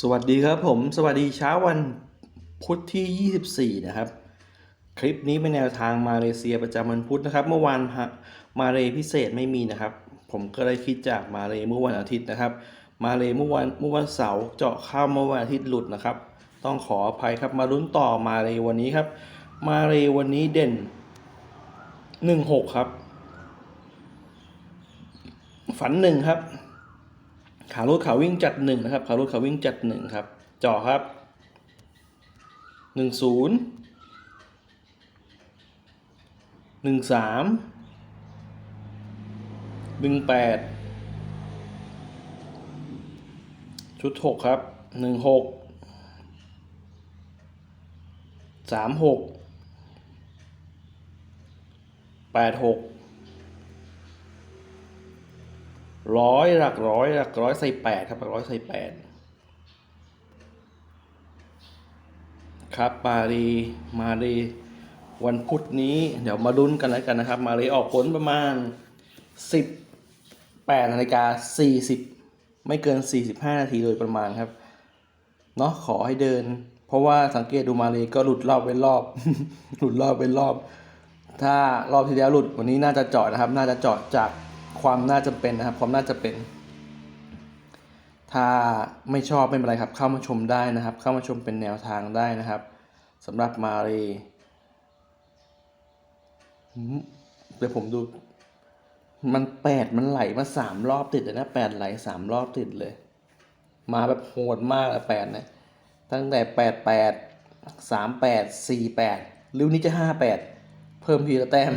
สวัสดีครับผมสวัสดีเช้าวันพุธที่ 24 นะครับ คลิปนี้เป็นแนวทางมาเลเซียประจำวันพุธนะครับ เมื่อวานฮะมาเลพิเศษไม่มีนะครับ ผมก็เลยคิดจากมาเลเมื่อวันอาทิตย์นะครับ มาเลเมื่อวันเมื่อวันเสาร์เจาะเข้าเมื่อวันอาทิตย์หลุดนะครับ ต้องขออภัยครับมาลุ้นต่อมาเลวันนี้ครับ มาเลวันนี้เด่น 16 ครับ ฝันหนึ่งครับ ขาลุดขาวิ่งจัดหนึ่งนะครับ ขาลุดขาวิ่งจัดหนึ่งครับจ่อครับหนึ่งศูนย์หนึ่งสามหนึ่งแปดชุดหกครับหนึ่งหกสามหกแปดหก ร้อยหลักร้อยหลักร้อยใส่แปดครับหลักร้อยใส่แปดครับมารีมารีวันพุธนี้เดี๋ยวมาลุ้นกันแล้วกันนะครับ มารีออกผลประมาณสิบแปดนาฬิกาสี่สิบไม่เกินสี่สิบห้านาทีโดยประมาณครับเนาะขอให้เดิน เพราะว่าสังเกตดูมาเลยก็หลุดรอบเป็นรอบ หลุดรอบเป็นรอบ ถ้ารอบที่แล้วหลุดวันนี้น่าจะเจาะนะครับ น่าจะเจาะจาก ความน่าจะเป็นนะครับ ความน่าจะเป็น ถ้าไม่ชอบไม่เป็นไรครับ เข้ามาชมได้นะครับ เข้ามาชมเป็นแนวทางได้นะครับสำหรับมาเรหืมเดี๋ยวผมดู มันแปดมันไหลมาสามรอบติดเลยนะแปดไหลสามรอบติดเลย มาแบบโหดมากอะแปดนี่ยตั้งแต่แปดแปดสามแปดสี่แปดริ้วนี้จะห้าแปดเพิ่มทีละแต้ม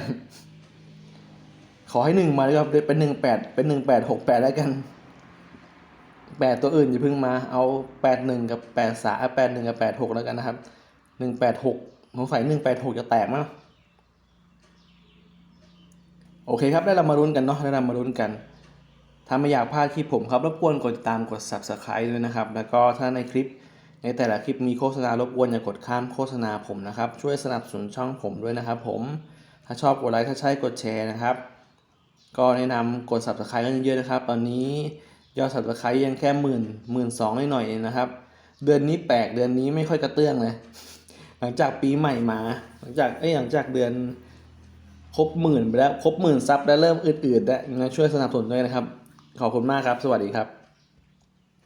อให้หนึ่งมาเลยครับเป็นหนึ่งแปดเป็นหนึ่งแปดหกแปดแล้วกันแปดตัวอื่นอย่าเพิ่งมาเอาแปดหนึ่งกับแปดสามแปดหนึ่งกับแปดหกแล้วกันนะครับหนึ่งแปดหกสงสัยหนึ่งแปดหกจะแตกมั้งโอเคครับ ได้เรามารุ้นกันเนาะได้เรามารุ้นกัน ถ้าไม่อยากพลาดคลิปผมครับรบกวนกดติดตามกด subscribe ด้วยนะครับ แล้วก็ถ้าในคลิปในแต่ละคลิปมีโฆษณารบกวนอย่ากดข้ามโฆษณาผมนะครับ ช่วยสนับสนุนช่องผมด้วยนะครับผม ถ้าชอบกดไลค์ถ้าใช่กดแชร์นะครับ ก็แนะนำกด subscribe กันเยอะๆนะครับ ตอนนี้ยอด subscribe ยังแค่หมื่นหมื่นสองหน่อยๆเองนะครับ เดือนนี้แปลกเดือนนี้ไม่ค่อยกระเตื้องเลยหลังจากปีใหม่มา หลังจากไอ้หลังจากเดือนครบหมื่นไปแล้วครบหมื่นซับแล้วเริ่มอืดๆแล้วยังไงช่วยสนับสนุนด้วยนะครับ ขอบคุณมากครับ สวัสดีครับ